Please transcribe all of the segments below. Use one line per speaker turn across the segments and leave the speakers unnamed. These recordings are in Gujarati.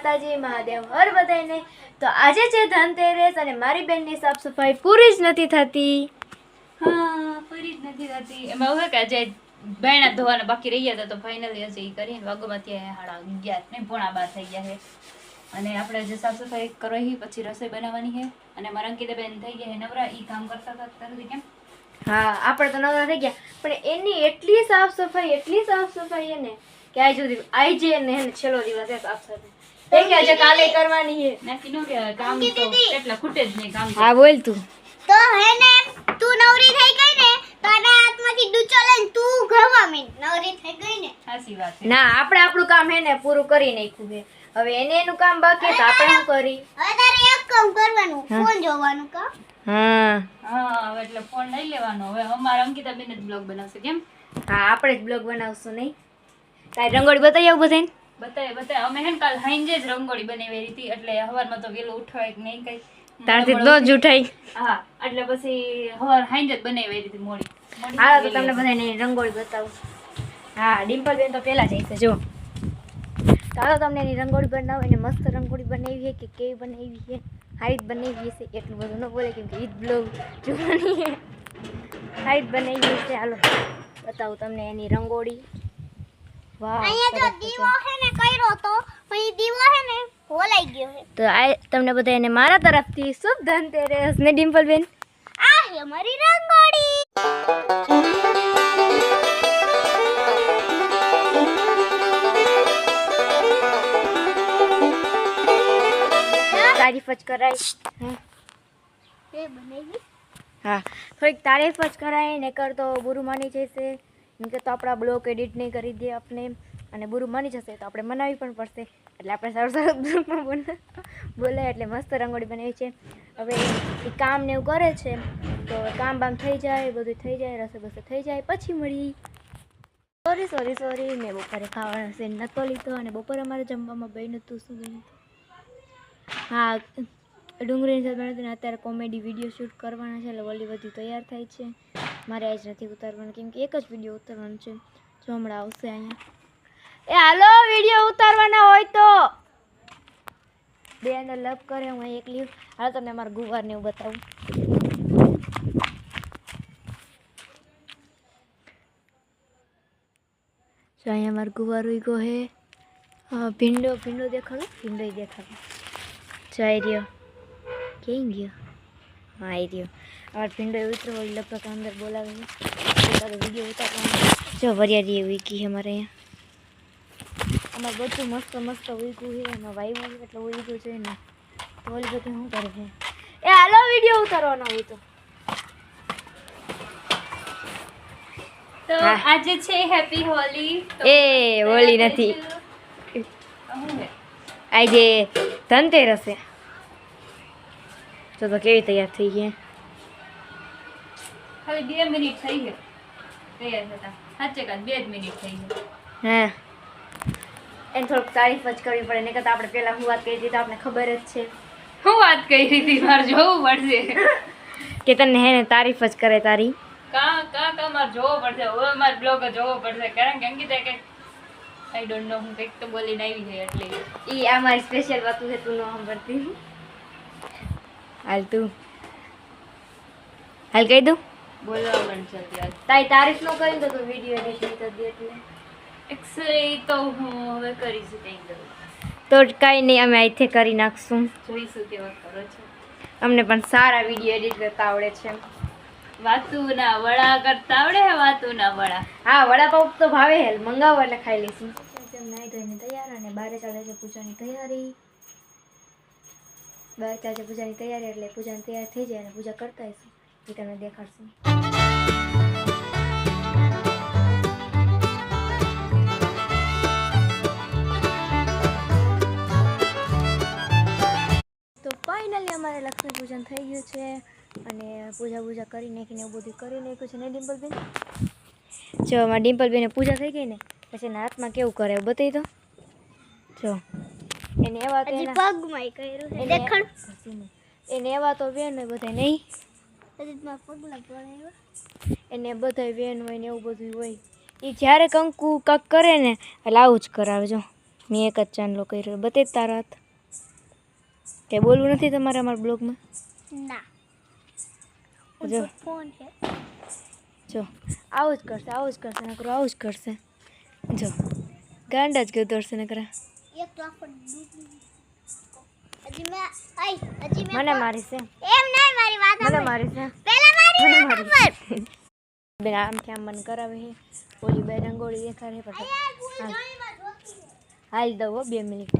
માતાજી મહાદેવ હર બધાને તો આજે છે ધનતેરસ અને મારી બેનની સાફ સફાઈ પૂરી જ નથી થતી.
હા પૂરી જ નથી થતી. એમાં હવે કે આજે બેણા ધોવાના બાકી રહી ગયા હતા તો ફાઇનલી હજી ઈ કરીને વાગોમાં ત્યાં હાડા અગિયાર ને પોણા બાર થઈ ગયા છે અને આપણે જે સાફ સફાઈ કરવી પછી રસોઈ બનાવવાની છે અને મારા અંકિતા બેન થઈ ગયા નવરા એ કામ કરતા હતા તરત કેમ?
હા આપણે તો નવરા થઈ ગયા. પણ એની એટલી સાફ સફાઈ એટલી સાફ સફાઈ ને કે આજ સુધી આજે ને છેલ્લો દિવસ સાફ સફાઈ એ કે આજે કાલે કરવાની છે.
નક્કી ન કહેવાય કામ તો એટલા ખૂટે જ નહીં કામ
હા બોલ તું.
તો હે ને તું નવરી થઈ ગઈ ને તો એના હાથમાંથી ડૂચો લઈને તું ઘરમાં મીંડ નવરી થઈ ગઈ ને.
સાચી વાત છે.
ના આપણે આપણું કામ હે ને પૂરું કરી નાખ્યું છે. હવે એને એનું કામ બાકી તો આપણે શું કરી
હવે તારે એક કામ કરવાનું ફોન જોવાનું કામ
હા.
હા હવે એટલે ફોન લઈ લેવાનો. હવે અમારા અંકિતા બેન જ બ્લોગ બનાવશે કેમ?
હા આપણે જ બ્લોગ બનાવશું નહીં. તારી રંગોળી બતાવી આવું બધાને
બતાવે બતાય. અમે હે કાલ હાંજે જ રંગોળી બનાવી હતી એટલે હવારમાં તો વેલું ઉઠવાય કે નહીં કઈ.
તારથી તો જ ઉઠાઈ
હા એટલે પછી હવાર હાંજે જ બનાવી હતી મોડી.
હા તો તમને બધાને રંગોળી બતાવું. હા ડિમ્પલ બેન તો પહેલા જ છે જો. ચાલો તમને એની રંગોળી બનાવો એને મસ્ત રંગોળી બનાવી છે કે કેવી બનાવી છે હાઈટ બનાવી છે એટલું બધું ન બોલે કેમ કે ઈદ બ્લોગ જોવાની હાઈટ બનાવી છે ચાલો બતાવું તમને એની રંગોળી.
અહીંયા જો
સરસ છે.
ને કર્યો તો પણ ઈ દીવો હે ને હોલાઈ ગયો હે
તો આ તમને બધા એને મારા તરફથી શુભ ધનતેરસ. ને ડિમ્પલ બેન
આ હે મારી રંગોળી.
તારીફ જ કરાય. હા. થોડીક તારીફ જ કરાય ને કરતો બુરુ માની જશે કે તો આપણા બ્લોક એડિટ નહીં કરી દે આપણે. અને બુરું માની જશે તો આપણે મનાવી પણ પડશે. એટલે આપણે સારું સારું પણ બોલાય એટલે મસ્ત રંગોળી બનાવી છે. હવે એ કામ ને એવું કરે છે. તો કામ બામ થઈ જાય, બધું થઈ જાય રસો બસો થઈ જાય, પછી મળી. સોરી સોરી સોરી મેં બપોરે ખાવાનો છે નહોતો લીધો અને બપોરે અમારે જમવામાં બન્યું હતું શું ગયું હા, ડુંગળીની સાથે અત્યારે કોમેડી વીડિયો શૂટ કરવાના છે, એટલે ઓલી બધી તૈયાર થાય છે. મારે આજ નથી ઉતારવાનું, કેમ કે એક જ વીડિયો ઉતારવાનો છે. જો હમણાં આવશે અહીંયા. એ હાલો વીડિયો ઉતારવાના હોય તો. બે અંદર લપ કરે, હું એકલી હાલ, તમને મારા ગુવારને એવું બતાવું. અહીંયા મારો ગુવાર ઉગો હે. હા, ભીંડો ભીંડો દેખાડો ભીંડો દેખાડો. જઈ રહ્યો. કેમ ગયો? હા આવી રહ્યો. આ ભીંડો ઉતરો હોય લગભગ અંદર બોલાવે છે. વીડિયો ઉતારવાનો જો વરિયાળી એવી કી છે અમારે અહીંયા. અમારે બધું મસ્ત મસ્ત ઉગ્યું છે એમાં વાયુ એટલે ઉગ્યું છે ને તો ઓલી બધું શું કરે છે. એ હાલો વીડિયો ઉતારવાનો હોય તો.
તો આજે છે હેપી હોલી.
એ હોલી નથી. આજે ધનતેરસ છે. તો તો કેવી તૈયાર થઈ ગઈ
ખાલી બે મિનિટ થઈ છે તૈયાર થતા. સાચે કાંઈ બે જ મિનિટ થઈ છે
હા. એને થોડુંક તારીફ જ કરવી પડે ને કરતાં આપણે પહેલાં હું વાત કરી હતી તો આપણે ખબર જ છે.
હું વાત કરી હતી? મારે જોવું પડશે.
કે તને હે ને તારીફ જ કરે તારી.
કા કા કા મારે જોવો પડશે. હવે મારે બ્લોગ જોવો પડશે. કારણ કે અંકિતા કે આઈ ડોન્ટ નો હું કંઈક તો બોલીને આવી છે એટલે.
ઈ આ મારી સ્પેશિયલ વાત છે તું ન સાંભળતી. હાલ તું. હાલ કહી દઉં.
બોલવા માંડશે અત્યારે.
તારી તારીફ નો કરી તો વીડિયો એડિટ નહીં કરી દે એટલે?
એક્સરે તો હું હવે કરીશું કંઈક
તો કાંઈ નહીં અમે અહીંથી કરી નાખશું.
જોઈશું કેવા કરો છો.
અમને પણ સારા વીડિયો એડિટ કરતા આવડે છે
વાતુના વડા કરતા આવડે હે વાતુના વડા?
હા વડાપાવ તો ભાવે હેલ મંગાવો એટલે ખાઈ લઈશું. એકદમ નાઈ ધોઈને તૈયાર અને બારે ચાલે છે પૂજાની તૈયારી. બાર ચાલે છે પૂજાની તૈયારી એટલે પૂજાની તૈયાર થઈ જાય અને પૂજા કરતા હશું એ તમને દેખાડશું તો ફાઇનલી અમારે લક્ષ્મી પૂજન થઈ ગયું છે અને પૂજા પૂજા કરી નાખીને એવું બધું કરી નાખ્યું છે ને ડિમ્પલબેન? જો અમારા ડિમ્પલબેને પૂજા થઈ ગઈ ને પછી એના હાથમાં કેવું કરે બતાવી દો. જો. એને એવા તો એના
પગમાં કર્યું
એને- એવા તો બેન હોય બધા નહીં.
હજી પગલા પડે
એને બધા વેન હોય ને એવું બધું હોય. એ જ્યારે કંકુ કક કરે ને એટલે આવું જ કરાવજો મેં એક જ ચાંદલો કર્યો. બતે જ તારા હાથ કે બોલવું નથી તમારે અમારા બ્લોગમાં?
ના.
જો.
ફોન છે.
જો આવું જ કરશે આવું જ કરશે નકરો આવું જ કરશે. જો ગાંડા જ ગયો દોડશે નકરા. મને મારી છે
એમ. નહીં મારી વાત
મને મારી છે.
પહેલા મારી વાત સાંભળ.
બેન આમ કે આમ મને કરાવે છે ઓલી બે રંગોળી દેખાડે પછી. હાલ દઉં બે મિનિટ.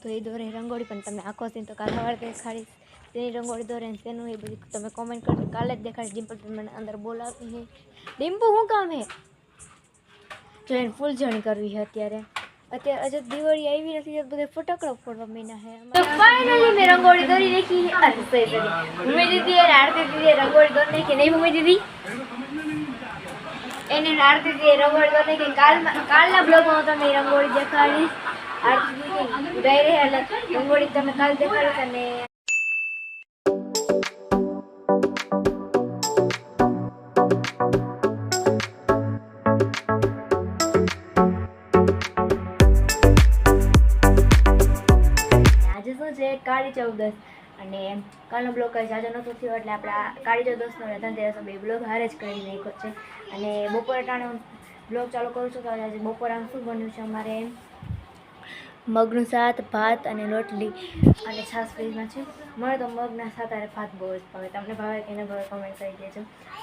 તો એ દોરે રંગોળી પણ તમને આખો સીન તો કાલે સવારે દેખાડીશ. તેની રંગોળી દોરે તેનું એ બધું તમે કોમેન્ટ કરજો. કાલે જ દેખાડીશ. ડિમ્પલ મને અંદર બોલાવી હે. ડિમ્પુ શું કામ હે? જો ફૂલ ફૂલઝણી કરવી છે અત્યારે. અત્યારે હજુ દિવાળી આવી નથી બધે ફટાકડા ફોડવા મહિના છે. તો ફાઇનલી મેં રંગોળી દોરી નાખી. અરે sorry, sorry. મમ્મી દીદી અને આરતી દીદી રંગોળી દોરી નાખી. નહીં મમ્મી દીદી? એને આરતી દીદી રંગોળી દોરી નાખી. કાલમાં કાલના બ્લોગમાં હું તમને રંગોળી દેખાડીશ. આરતી દીદી રહ્યા એટલે રંગોળી તમે કાલ દેખાડીશ અને શું છે કાળી ચૌદસ. અને કાલનો બ્લોગ કઈ જાજો નહોતો થયો એટલે આપણે આ કાળી ચૌદસનો અને ધનતેરસનો બે બ્લોગ હારે જ કરી નાખ્યો છે. અને બપોરે ટાણે બ્લોગ ચાલુ કરું છું તો આજે બપોરે શું બન્યું છે અમારે? મગનું શાક, ભાત અને રોટલી અને છાશ ફ્રીજમાં છે. મને તો મગના શાક અને ભાત બહુ જ ભાવે. તમને ભાવે કે ન ભાવે કમેન્ટ કરી દેજો.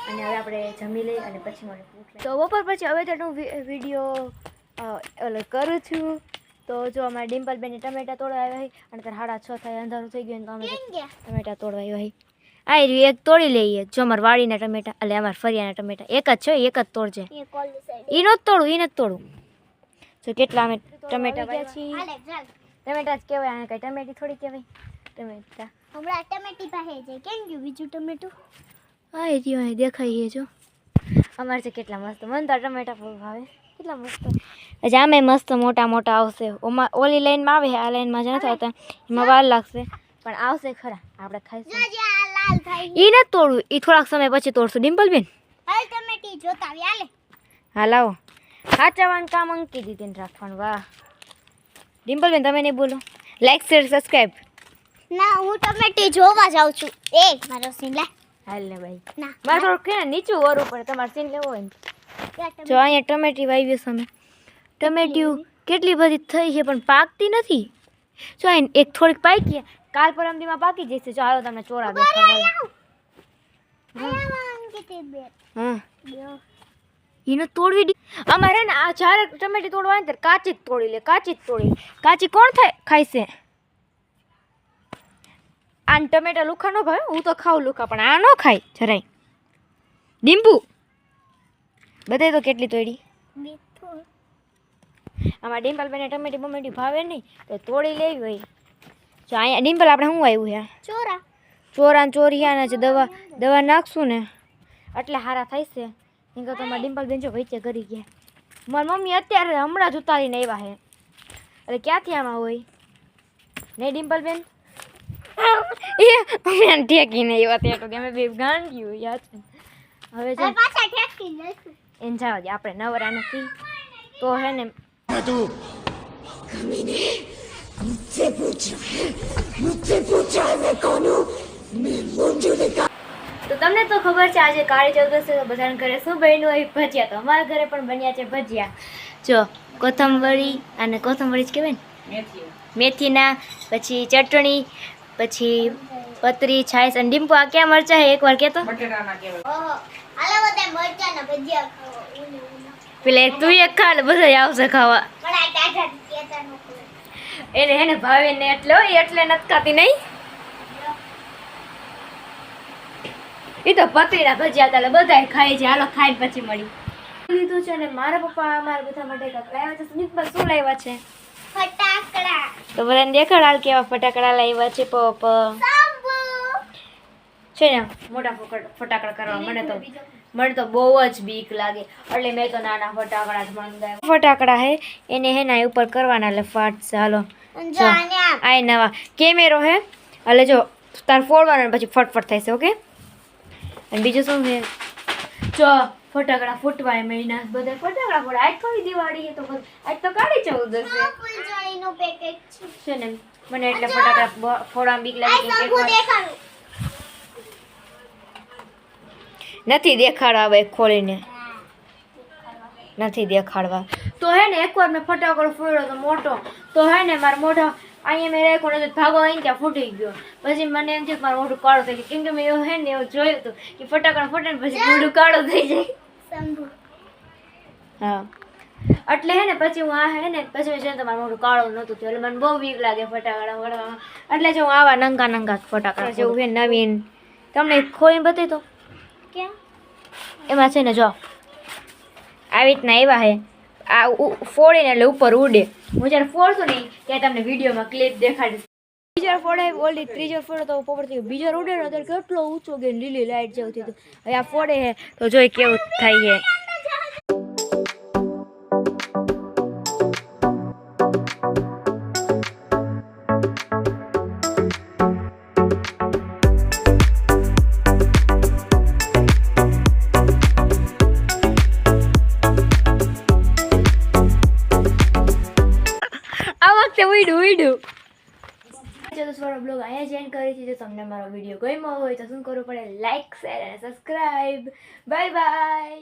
અને હવે આપણે જમી લઈ અને પછી મને ભૂખ તો બપોર પછી હવે તો વીડિયો કરું છું. તો જો અમારે ડિમ્પલ બેને ટમેટા તોડવા આવ્યા હોય અને ત્યારે સાડા છ થાય અંધારું થઈ ગયું તો અમે? ટમેટા તોડવા આવ્યા હોય આ રહ્યું એક તોડી લઈએ. જો અમારે વાડીના ટમેટા એટલે અમારે ફરિયાના ટમેટા એક જ છે એક જ તોડજે.
એ
નો જ તોડું ઈ નથી તોડું જો કેટલા અમે ટમેટા વાગ્યા છીએ. ટમેટા જ કહેવાય આને કઈ ટમેટી થોડી કહેવાય. ટમેટા.
હમણાં ટમેટી પાસે છે. કેમ ગયું બીજું ટમેટું?
હા એ રહ્યું દેખાય છે જો. અમારે છે કેટલા મસ્ત મને તો ટમેટા ભાવે. કેટલા મસ્ત. જામે મસ્ત મોટા મોટા આવશે. ઓમાં ઓલી લાઈનમાં આવે આ લાઈનમાં જ નથી આવતા. એમાં વાર લાગશે. પણ આવશે ખરા. આપણે ખાઈશું.
એ થાય.
ઈ તોડવું. એ થોડાક સમય પછી તોડશું.
ડિમ્પલબેન?
હા લાવો. સાચવવાનું કામ અંકી દીધીને રાખવાનું. વાહ. ડિમ્પલબેન તમે નહીં બોલો. લાઈક શેર સબસ્ક્રાઈબ
ના હું ટમેટી જોવા જાઉં છું. એ મારો સીન લે.
હાલ ને ભાઈ.
ના
મારો થોડુંક નીચું ઓર ઉપર તમારે સીન લેવો હોય ને. જો અહીંયા ટમેટી વાવી છે અમે. ટમેટીયું કેટલી બધી થઈ છે પણ પાકતી નથી. જો અહીં એક થોડીક પાકી કાલ પરમદીમાં પાકી જશે જો હાલો તમને ચોરા દેખાડો. હા. એને તોડવી દી અમારે ને આ જ્યારે ટમેટી તોડવા આવે ત્યારે કાચી જ તોડી લે કાચી જ તોડી કાચી કોણ થાય? ખાઈશે. આને ટમેટા લુખા ન ભાવે હું તો ખાઉં લુખા પણ આ ન ખાય જરાય. ડીમ્પુ બતાવી તો કેટલી તોડી
મીઠું.
આમાં ડિમ્પલ બેને ટમેટી બમેટી ભાવે નહીં તો તોડી લેવી હોય. જો અહીંયા ડિમ્પલ આપણે શું આવ્યું છે?
ચોરા.
ચોરા ને ચોરિયાના છે દવા દવા નાખશું ને એટલે હારા થાય છે. એમ કે તમારા ડિમ્પલ બેન જો વચ્ચે કરી ગયા. મારી મમ્મી અત્યારે હમણાં જ ઉતારીને આવ્યા છે. એટલે ક્યાંથી આમાં હોય? નહીં ડિમ્પલ બેન ઠેકીને એવા ત્યાં તો અમે બે ગાંડ્યું યાદ હવે
પાછા ઠેકી
એને જવા દે આપણે નવરા નથી. તો હે ને તો તમને તો ખબર છે આજે કાળી ચૌદસ છે તો બધાને ઘરે શું બન્યું હોય ભજીયા તો અમારા ઘરે પણ બન્યા છે ભજીયા. જો કોથમરી અને કોથમરી જ કહેવાય ને? મેથીના પછી ચટણી પછી પતરી છાશ અને ડીમ્પુ આ ક્યાં મરચા હે? એકવાર કહેતો.
બટેટાના હાલો
પેલા તું એક ખા ને બધા આવશે ખાવા. એને એને ભાવે ને એટલે એટલે નથી ખાતી નહીં. એ તો પતરીના ભજીયા હતા બધા ખાય છે. હાલો ખાઈ પછી મળી. લીધું છે ને મારા પપ્પા અમારા બધા માટે લાવ્યા છે. સ્મિતમાં શું લાવ્યા છે?
ફટાકડા.
તો બધાને દેખાડ હાલ કેવા ફટાકડા લાવ્યા છે પપ
સાંભુ
છે ને મોટા ફટાકડા કરવા. મને તો મને તો બહુ જ બીક લાગે. એટલે મેં તો નાના ફટાકડા જ મંગાવ્યા. ફટાકડા હે એને હે ના ઉપર કરવાના એટલે ફાટશે હાલો. આ નવા. કેમેરો હે એટલે જો તાર ફોડવાનો પછી ફટફટ થશે ઓકે? અને બીજું શું છે જો ફટાકડા ફૂટવા મહિના. બધા ફટાકડા ફોડ. આજ કોઈ દિવાળી છે તો આજ તો કાઢી
ફૂલઝડીનું પેકેટ છે.
ને મને એટલે ફટાકડા ફોડવા બીક લાગે કે
શંકુ
એકવાર-
દેખાડું
નથી દેખાડવા હવે ખોલીને. નથી દેખાડવા. તો હે ને એકવાર મેં ફટાકડો ફોડ્યો તો મોટો. તો હે ને મારા મોઢા અહીંયા મેં રાખ્યો નથી ભાગો આવીને ત્યાં ફૂટી ગયો. પછી મને એમ થયું કે મારું મોઢું કાળું થઈ ગયું. કેમ કે મેં એવું હે ને એવું જોયું હતું કે ફટાકડા ફૂટે ને પછી મોઢું કાળું થઈ જાય. હા. એટલે હે ને પછી હું આ હે ને પછી મેં જોયું તો મારું મોઢું કાળું નહોતું થયું. એટલે મને બહુ બીક લાગે ફટાકડા ફોડવામાં. એટલે જો હું આવા નંગા નંગા ફટાકડા જેવું હે નવીન. તમને ખોઈને બતાવી
કેમ
એમાં છે ને જો, આવી રીતના એવા હે આ ફોડીને એટલે ઉપર ઉડે. હું જ્યારે ફોડશું ને ત્યારે તમને વિડીયોમાં ક્લિપ દેખાડીશ બીજા ફોડે, ઓલી ત્રીજો ફોડે તો ઉપર થઈ ગયો. બીજો ઉડે ને ત્યારે કેટલો ઊંચો ગયો લીલી લાઈટ જેવું થયું હવે આ ફોડે હે તો જોઈ કેવું થાય છે. ઉડ્યું ઉડ્યું બ્લોગ અહીંયા જ એન્ડ કરી છે. જો તમને મારો વીડિયો ગમ્યો હોય તો શું કરવું પડે? લાઈક શેર અને સબસ્ક્રાઈબ બાય બાય